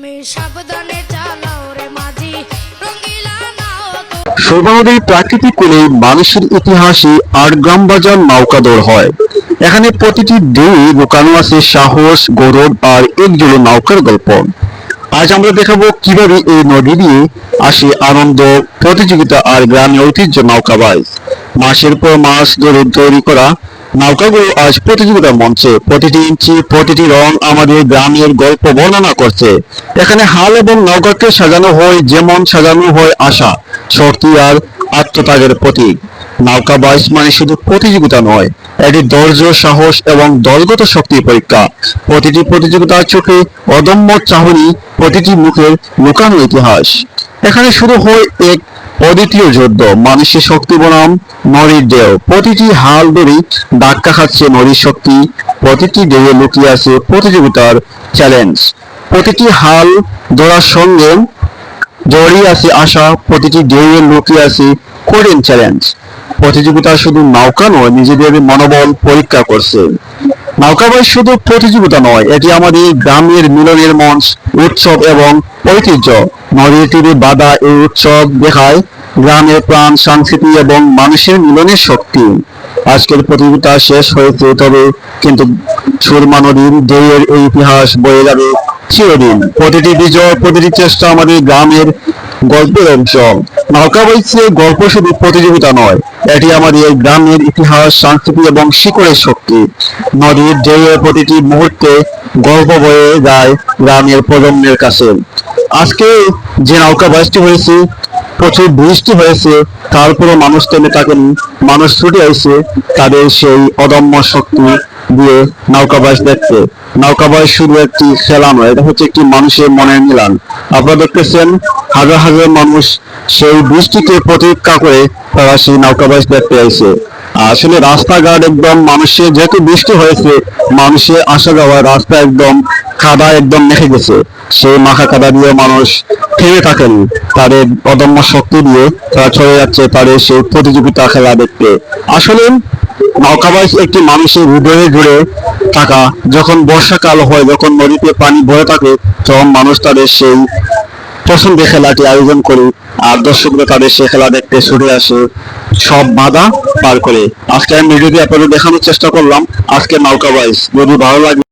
তুমি সাবধানে চালাও রে মাঝি রঙ্গিলা নাও তো শোভা নদীর প্রাকৃতিক কোলে মানুষের ইতিহাসে আট গ্রাম বাজার নৌকা দৌড় হয়। এখানে প্রতিটি ঢেউ লুকানো আছে সাহস, গৌরব আর একজোড়ো নৌকার গল্প। আজ আমরা দেখাবো কীভাবে এই নদী দিয়ে আসে আনন্দ, প্রতিযোগিতা আর গ্রামের ঐতিহ্য নৌকাবাজ। মাসের পর মাস ধরে তৈরি করা নৌকাগুলো আজ প্রতিযোগিতার মঞ্চে প্রতিটি ইঞ্চি, প্রতিটি রং আমাদের গ্রামের গল্প বর্ণনা করছে। এখানে হাল এবং নৌকাকে সাজানো হয় যেমন সাজানো হয় আশা, শক্তি আর আত্মত্যাগের প্রতীক। নৌকা বাইশ মানে শুধু প্রতিযোগিতা নয়, এটি ধৈর্য, সাহস এবং দলগত শক্তির পরীক্ষা। প্রতিটি প্রতিযোগিতার চোখে অদম্য চাহনি, প্রতিটি মুখের লুকানো ইতিহাস। এখানে শুরু হয় এক অদ্বিতীয় যুদ্ধ, মানুষের শক্তি বনাম নরীর দেহ। প্রতিটি হাল ধরে ধাক্কা খাচ্ছে নরীর শক্তি, প্রতিটি দেহে লুকিয়ে আছে প্রতিযোগিতার চ্যালেঞ্জ প্রতিটি হাল ধরার সঙ্গে জড়িয়ে আছে আশা, প্রতিটি ঢেউয়ের লুকিয়ে আছে কঠিন চ্যালেঞ্জ প্রতিযোগিতা শুধু নৌকা নয়, নিজেদের মনোবল পরীক্ষা করছে। নৌকাবাই শুধু প্রতিযোগিতা নয়, এটি আমাদের গ্রামের মিলনের মঞ্চ, উৎসব এবং ঐতিহ্য। নদীর তীরে বাধা এই উৎসব দেখায় গ্রামের প্রাণ, সংস্কৃতি এবং মানুষের মিলনের শক্তি। আজকের প্রতিযোগিতা শেষ হয়েছে, তবে কিন্তু সুরমা নদীর ঢেউয়ের এই ইতিহাস বয়ে যাবে চিরদিন। প্রতিটি বিজয়, প্রতিটি চেষ্টা আমাদের গ্রামের গল্পের অংশ। নৌকা বইছে গল্প শুধু প্রতিযোগিতা নয় এটি আমাদের গ্রামের ইতিহাস, সংস্কৃতি এবং শিকড়ের শক্তি। নদীর ঢেউয়ের প্রতিটি মুহূর্তে গল্প বয়ে যায় গ্রামের প্রজন্মের কাছে। আজকে যে নৌকা বাইশটি হয়েছে, প্রচুর বৃষ্টি হয়েছে তারপরে মানুষ থেমে থাকেনি, মানুষ ছুটে এসে তাদের সেই অদম্য শক্তি দিয়ে নৌকাবাস দেখতে। নৌকাবাস শুধু একটি খেলা নয়, এটা হচ্ছে একটি মানুষের মনের মিলান। আপনারা দেখতেছেন হাজার হাজার মানুষ সেই বৃষ্টিকে প্রতীক্ষা করে সেই নৌকাবাস দেখতে আইছে। আসলে রাস্তাঘাট একদম মানুষের যেহেতু বৃষ্টি হয়েছে মানুষের আসা যাওয়ার রাস্তা একদম কাদা একদম মেখে গেছে। সেই মাখা কাদা দিয়ে মানুষ থেমে থাকেন। তাদের অদম্য শক্তি দিয়ে তারা চলে যাচ্ছে তাদের সেই প্রতিযোগিতা খেলা দেখতে। আসলে নৌকাবাস একটি মানুষের হৃদয়ে জুড়ে থাকা, যখন বর্ষাকাল হয়, যখন নদীতে পানি বয়ে থাকে, তখন মানুষ তাদের সেই পছন্দের খেলাটি আয়োজন করি। আর দর্শকরা তাদের সে খেলা দেখতে ছুটে আসে। সব বাধা পার করে। আজকে আমি ভিডিওটি আপনাদের দেখানোর চেষ্টা করলাম, আজকে মালকা বাইস যদি ভালো লাগে